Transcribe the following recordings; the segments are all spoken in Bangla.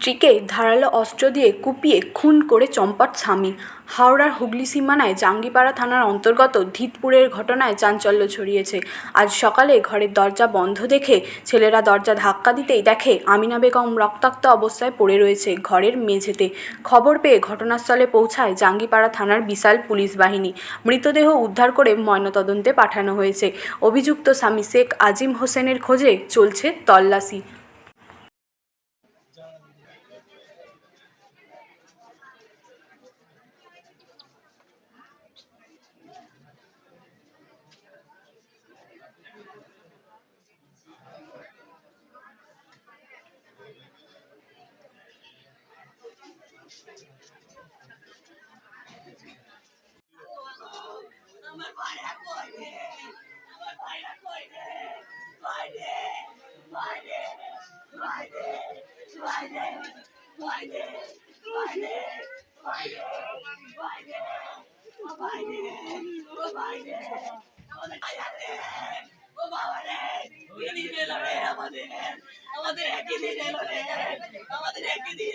স্ত্রীকে ধারালো অস্ত্র দিয়ে কুপিয়ে খুন করে চম্পট স্বামী। হাওড়ার হুগলি সীমানায় জাঙ্গিপাড়া থানার অন্তর্গত ধিতপুরের ঘটনায় চাঞ্চল্য ছড়িয়েছে। আজ সকালে ঘরের দরজা বন্ধ দেখে ছেলেরা দরজা ধাক্কা দিতেই দেখে আমিনা বেগম রক্তাক্ত অবস্থায় পড়ে রয়েছে ঘরের মেঝেতে। খবর পেয়ে ঘটনাস্থলে পৌঁছায় জাঙ্গিপাড়া থানার বিশাল পুলিশ বাহিনী। মৃতদেহ উদ্ধার করে ময়নাতদন্তে পাঠানো হয়েছে। অভিযুক্ত স্বামী শেখ আজিম হোসেনের খোঁজে চলছে তল্লাশি। আমাদের ভাইরা রে ও আমাদের আমাদের একই দিন আমাদের একই দিন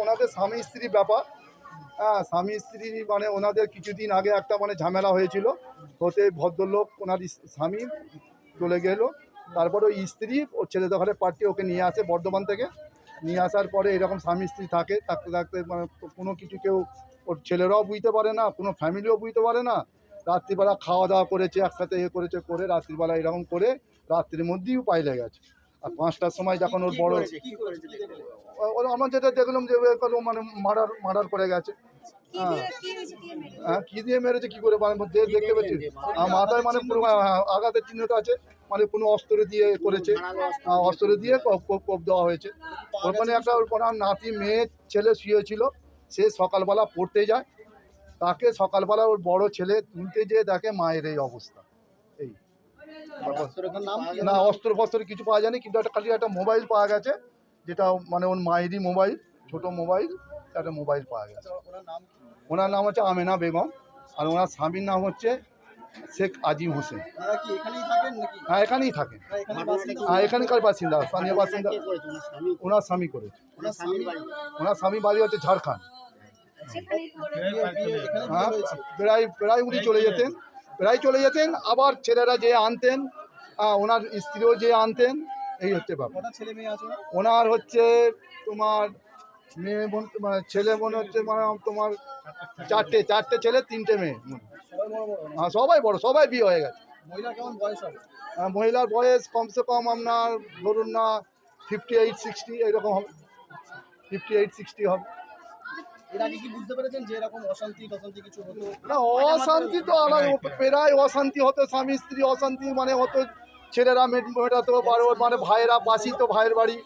ওনাদের স্বামী স্ত্রী ব্যাপার। হ্যাঁ স্বামী স্ত্রী মানে ওনাদের কিছুদিন আগে একটা মানে ঝামেলা হয়েছিল। হতে ভদ্রলোক ওনার স্বামী চলে গেল। তারপরে ওই স্ত্রী ওর ছেলে দোকানে পার্টি ওকে নিয়ে আসে বর্ধমান থেকে। নিয়ে আসার পরে এরকম স্বামী স্ত্রী থাকে, থাকতে থাকতে মানে কোনো কিছু কেউ ওর ছেলেরাও বুঝতে পারে না, কোনো ফ্যামিলিও বুঝতে পারে না। রাত্রিবেলা খাওয়া দাওয়া করেছে, একসাথে এ করেছে, করে রাত্রিবেলা এরকম করে রাত্রির মধ্যেই পাইলে গেছে। আর পাঁচটার সময় যখন ওর বড় আমরা যেটা দেখলাম যে ও মানে মার্ডার মার্ডার করে গেছে। হ্যাঁ। হ্যাঁ কি দিয়ে মেরেছে কি করে মানে দেখতে পাচ্ছি? আর মাথায় মানে পুরো আহ, আঘাতের চিহ্নটা আছে মানে কোনো অস্ত্র দিয়ে করেছে। হ্যাঁ, অস্ত্র দিয়ে কোপ কোপ কোপ দেওয়া হয়েছে। ওখানে একটা ওর নাতি মেয়ে ছেলে শুয়েছিল সে সকালবেলা পড়তে যায়। তাকে সকালবেলা ওর বড় ছেলে তুলতে যেয়ে দেখে মায়ের এই অবস্থা। না অস্ত্র ফস্ত্র কিছু পাওয়া যায়নি কিন্তু একটা খালি একটা মোবাইল পাওয়া গেছে যেটা মানে ওর মায়েরই মোবাইল ছোট মোবাইল একটা মোবাইল পাওয়া গেছে। ওনার নাম হচ্ছে আমেনা বেগম আর ওনার স্বামীর নাম হচ্ছে শেখ আজিম হোসেন। আপনারা এখানেই থাকেন হ্যাঁ এখানেই থাকেন। এখানে বাসিন্দা। হ্যাঁ এখানকার বাসিন্দা স্থানীয় বাসিন্দা। ওনার স্বামী ওনার স্বামী করেছে। ওনার স্বামী বাড়ি ওনার স্বামী বাড়ি হচ্ছে ঝাড়খণ্ড। হ্যাঁ প্রায় প্রায় উনি চলে যেতেন। প্রায় চলে যেতেন আবার ছেলেরা যে আনতেন ওনার স্ত্রীও যে আনতেন এই হচ্ছে ব্যাপার। ছেলে মেয়ে আছে ওনার? হচ্ছে তোমার মেয়ে বোন মানে ছেলে বোন হচ্ছে মানে তোমার চারটে চারটে ছেলে তিনটে মেয়ে? হ্যাঁ সবাই বড় সবাই বিয়ে হয়ে গেছে। বয়স মহিলার বয়স কমসে কম আপনার ধরুন না ফিফটি এইট সিক্সটি এরকম হবে। ফিফটি এইট সিক্সটি হবে। এর আগে কি বুঝতে পেরেছেন যে এরকম অশান্তি টশান্তি কিছু হতো? না অশান্তি তো আলাদা প্রায় অশান্তি হতো স্বামী স্ত্রী অশান্তি মানে হতো ছেলেরা মেট- মেটাতো মানে ভাইয়েরা পাশি তো ভাইয়ের বাড়ি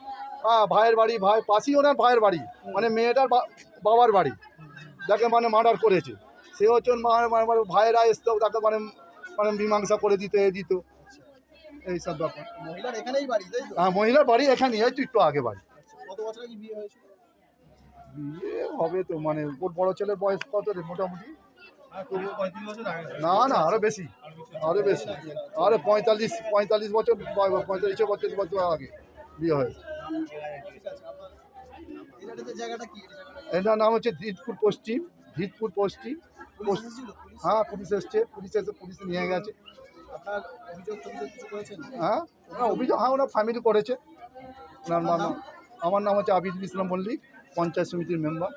হ্যাঁ ভাইয়ের বাড়ি ভাই পাশি ওনার ভাইয়ের বাড়ি মানে মেয়েটার বাবার বাড়ি যাকে মানে মার্ডার করেছে। সে হচ্ছে মানে ভাইয়েরা এসতো তাকে মানে মানে মীমাংসা করে দিত এ দিত। এইসব ব্যাপার। মহিলার এখানেই বাড়ি হ্যাঁ মহিলার বাড়ি এখানে এই একটু আগে বাড়ি। কত বছর বিয়ে হয়েছিল? বিয়ে হবে তো মানে ওর বড় ছেলের বয়স কত রে মোটামুটি? না না আরও বেশি আরও বেশি। আরও পঁয়তাল্লিশ পঁয়তাল্লিশ বছর পঁয়তাল্লিশ বছর বছর আগে বিয়ে হয়েছে? এটার নাম হচ্ছে ধিতপুর পশ্চিম ধিতপুর পশ্চিম পুলিশ হ্যাঁ পুলিশ এসছে পুলিশ এসে পুলিশ নিয়ে গেছে। হ্যাঁ অভিযোগ হ্যাঁ ওরা ফ্যামিলি করেছে। ওনার আমার নাম হচ্ছে আবিদুল ইসলাম মল্লিক। পঞ্চায়েত সমিতির মেম্বার।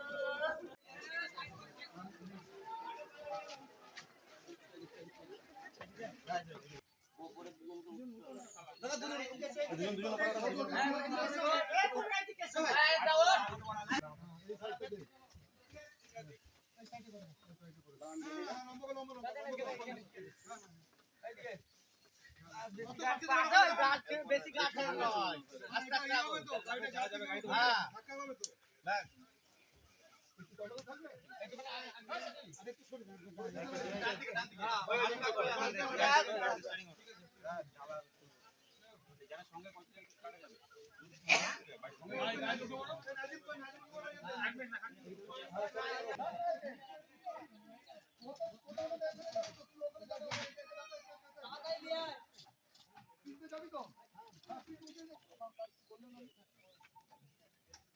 বেশি গাছ নয় হ্যাঁ। ব্যাস। যাচ্ছ